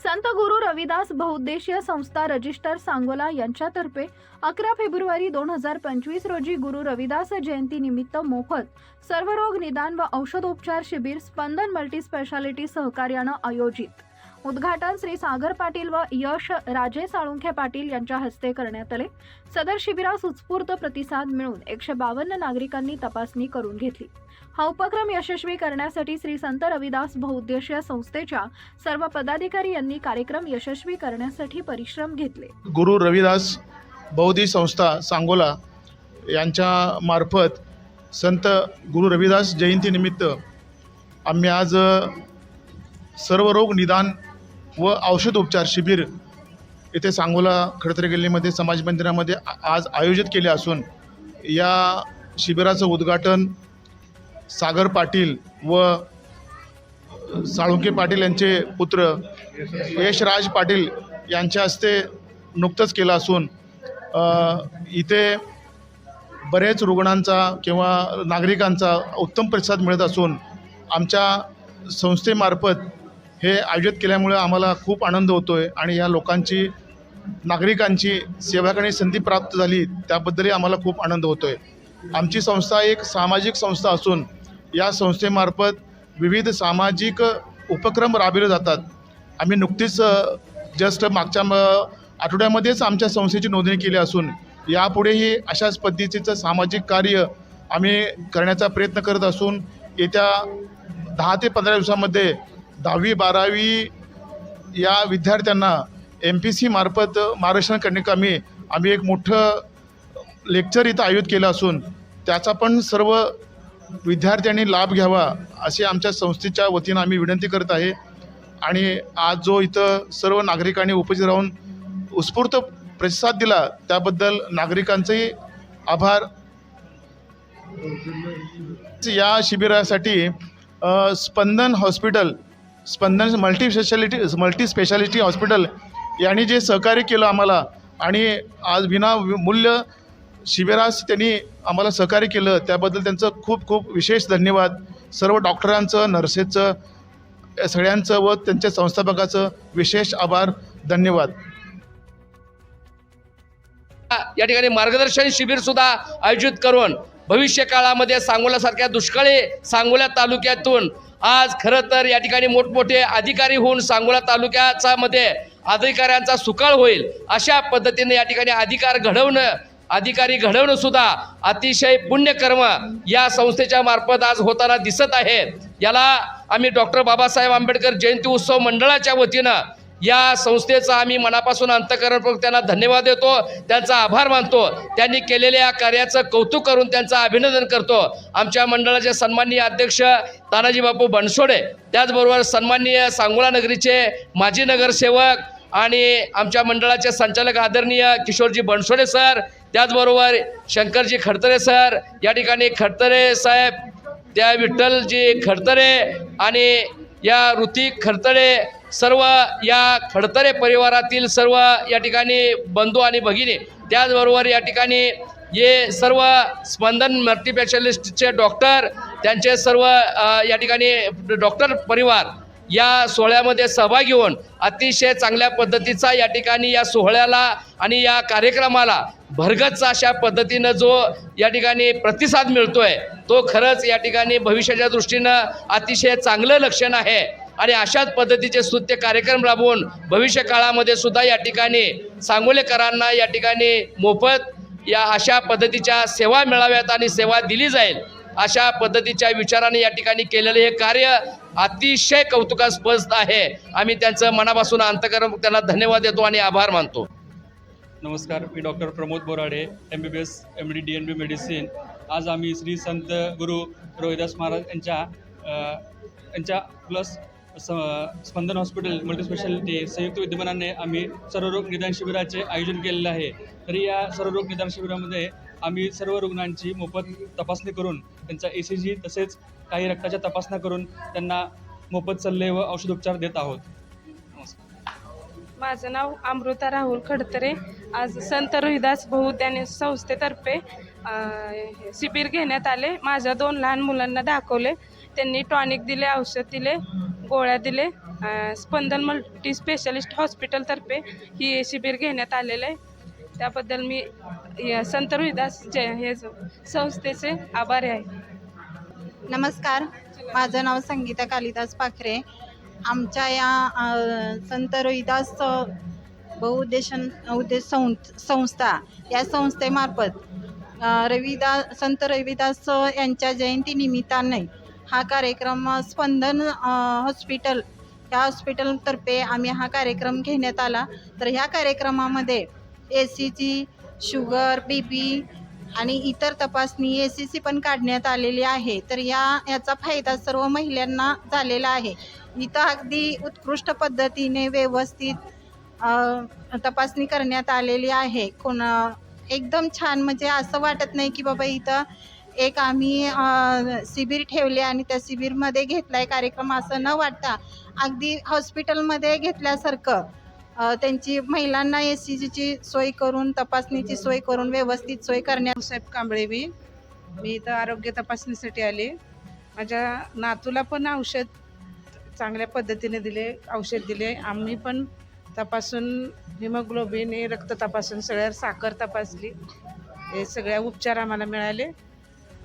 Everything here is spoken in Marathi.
संत गुरु रविदास बहुउद्देशीय संस्था रजिस्टर सांगोला यांच्यातर्फे अकरा फेब्रुवारी दोन हजार पंचवीस रोजी गुरु रविदास जयंती निमित्त मोफत सर्वरोग निदान व औषधोपचार शिबिर स्पंदन मल्टी स्पेशालिटी सहकार्यानं आयोजित. उद्घाटन श्री सागर पाटील व यश राजे साळुंखे पाटील यांच्या हस्ते करण्यात आले. सदर शिबिरास उत्स्फूर्त प्रतिसाद मिळून एकशे बावन्न नागरिकांनी तपासणी करून घेतली. हा उपक्रम यशस्वी करण्यासाठी श्री संत रविदास बहुउद्देशीय संस्थेच्या सर्व पदाधिकारी यांनी कार्यक्रम यशस्वी करण्यासाठी परिश्रम घेतले. गुरु रविदास बौद्धी संस्था सांगोला यांच्या मार्फत संत गुरु रविदास जयंतीनिमित्त आम्ही आज सर्व रोग निदान व औषध उपचार शिबिर येथे सांगोला खडतरे गल्लीमध्ये समाज मंदिरामध्ये आज आयोजित केले असून या शिबिराचं उद्घाटन सागर पाटील व साळुंके पाटील यांचे पुत्र यशराज पाटील यांच्या हस्ते नुकतंच केलं असून इथे बरेच रुग्णांचा किंवा नागरिकांचा उत्तम प्रतिसाद मिळत असून आमच्या संस्थेमार्फत हे आयोजित केल्यामुळे आम्हाला खूप आनंद होतो आहे आणि या लोकांची नागरिकांची सेवा करण्याची संधी प्राप्त झाली त्याबद्दलही आम्हाला खूप आनंद होतो आहे आमची संस्था एक सामाजिक संस्था असून या संस्थेमार्फत विविध सामाजिक उपक्रम राबविले जातात. आम्ही नुकतीच जस्ट मागच्या म आठवड्यामध्येच आमच्या संस्थेची नोंदणी केली असून यापुढेही अशाच पद्धतीचं सामाजिक कार्य आम्ही करण्याचा प्रयत्न करत असून येत्या दहा ते पंधरा दिवसामध्ये दहावी बारावी या विद्यार्थ्यांना एम पी सी मार्फत महाराष्ट्र करण्याकामी आम्ही एक मोठं लेक्चर इथं आयोजित केलं असून त्याचा पण सर्व विद्यार्थ्यांनी लाभ घ्यावा अशी आमच्या संस्थेच्या वतीनं आम्ही विनंती करत आहे. आणि आज जो इथं सर्व नागरिकांनी उपस्थित राहून उत्स्फूर्त प्रतिसाद दिला त्याबद्दल नागरिकांचेही आभार. या शिबिरासाठी Spandan hospital Spandan multi speciality multi speciality hospital यांनी जे सहकार्य केलं आम्हाला आणि आज विना मूल्य शिबिरास त्यांनी आम्हाला सहकार्य केलं त्याबद्दल त्यांचं खूप खूप विशेष धन्यवाद. सर्व डॉक्टरांचं नर्सेसचं या सगळ्यांचं व त्यांच्या संस्थापकाचं विशेष आभार धन्यवाद. या ठिकाणी मार्गदर्शन शिबिर सुद्धा आयोजित करून भविष्य काळामध्ये सांगोल्यासारख्या दुष्काळी सांगोला तालुक्यातून आज खरं तर या ठिकाणी मोठमोठे अधिकारी होऊन सांगोला तालुक्याचा मध्ये अधिकाऱ्यांचा सुकाळ होईल अशा पद्धतीने या ठिकाणी अधिकार घडवणं अधिकारी घडवणं सुद्धा अतिशय पुण्यकर्म या संस्थेच्या मार्फत आज होताना दिसत आहे. याला आम्ही डॉक्टर बाबासाहेब आंबेडकर जयंती उत्सव मंडळाच्या वतीनं या संस्थेचा आम्ही मनापासून अंतकरणपूर्वक त्यांना धन्यवाद देतो त्यांचा आभार मानतो. त्यांनी केलेल्या या कार्याचं कौतुक करून त्यांचं अभिनंदन करतो. आमच्या मंडळाचे सन्माननीय अध्यक्ष तानाजी बापू बनसोडे त्याचबरोबर सन्माननीय सांगोला नगरीचे माजी नगरसेवक आणि आमच्या मंडळाचे संचालक आदरणीय किशोरजी बनसोडे सर त्याचबरोबर शंकरजी खडतरे सर या ठिकाणी खडतरे साहेब त्या विठ्ठलजी खडतरे आणि या ऋतिक खडतरे सर्व या खडतरे परिवारातील सर्व या ठिकाणी बंधू आणि भगिनी त्याचबरोबर या ठिकाणी हे सर्व स्पंदन मल्टिपेशलिस्टचे डॉक्टर त्यांचे सर्व या ठिकाणी डॉक्टर परिवार या सोहळ्यामध्ये सहभागी होऊन अतिशय चांगल्या पद्धतीचा या ठिकाणी या सोहळ्याला आणि या कार्यक्रमाला भरगच्च अशा पद्धतीनं जो या ठिकाणी प्रतिसाद मिळतोय तो खरंच या ठिकाणी भविष्याच्या दृष्टीनं अतिशय चांगलं लक्षण आहे. आणि अशाच पद्धतीचे स्तुत्य कार्यक्रम राबवून भविष्य काळामध्ये सुद्धा या ठिकाणी सांगोलेकरांना या ठिकाणी मोफत या अशा पद्धतीच्या सेवा मिळाव्यात आणि सेवा दिली जाईल अशा पद्धतीच्या विचाराने या ठिकाणी केलेले हे कार्य अतिशय कौतुकास्पद आहे. आम्ही त्यांचं मनापासून अंतकरण त्यांना धन्यवाद देतो आणि आभार मानतो. नमस्कार मी doctor Pramod Borade M B B S M D D N B medicine आज आम्ही श्री संत गुरु रोहिदास महाराज यांच्या यांच्या प्लस स्पंदन हॉस्पिटल मल्टीस्पेशालिटी संयुक्त विद्यमानाने आम्ही सर्वरोग निदान शिबिराचे आयोजन केलेलं आहे. तरी या सर्वरोग निदान शिबिरामध्ये आम्ही सर्व रुग्णांची मोफत तपासणी करून त्यांचा ए सी जी तसेच काही रक्ताच्या तपासण्या करून त्यांना मोफत सल्ले व औषधोपचार देत आहोत. माझं नाव अमृता राहुल खडतरे. आज संत रोहिदास बहुद्याने संस्थेतर्फे शिबिर घेण्यात आले. माझ्या दोन लहान मुलांना दाखवले. त्यांनी टॉनिक दिले औषध दिले. गोळ्या दिले. स्पंदन मल्टी स्पेशालिस्ट हॉस्पिटलतर्फे ही शिबिर घेण्यात आलेलं आहे. त्याबद्दल मी संत रोहिदास जय हे संस्थेचे आभारी आहे. नमस्कार. माझं नाव संगीता कालिदास पाखरे. आमच्या या संत रोहिदास बहुउद्देशन उद्देश सं संस्था या संस्थेमार्फत रविदास संत रविदास यांच्या जयंतीनिमित्ताने हा कार्यक्रम स्पंदन हॉस्पिटल या हॉस्पिटलतर्फे आम्ही हा कार्यक्रम घेण्यात आला. तर ह्या कार्यक्रमामध्ये ए सीची शुगर बी पी आणि इतर तपासणी ए सी सी पण काढण्यात आलेली आहे. तर या याचा फायदा सर्व महिलांना झालेला आहे. इथं अगदी उत्कृष्ट पद्धतीने व्यवस्थित तपासणी करण्यात आलेली आहे. कोण एकदम छान म्हणजे असं वाटत नाही की बाबा इथं एक आम्ही शिबिर ठेवले आणि त्या शिबिरमध्ये घेतला आहे कार्यक्रम असं न वाटता अगदी हॉस्पिटलमध्ये घेतल्यासारखं त्यांची महिलांना ए सी जीची सोय करून तपासणीची सोय करून व्यवस्थित सोय करण्यात साहेब कांबळे मी. मी इथं आरोग्य तपासणीसाठी आले. माझ्या नातूला पण औषध चांगल्या पद्धतीने दिले औषध दिले. आम्ही पण तपासून हिमोग्लोबिन हे रक्त तपासून सगळ्या साखर तपासली. हे सगळ्या उपचार आम्हाला मिळाले.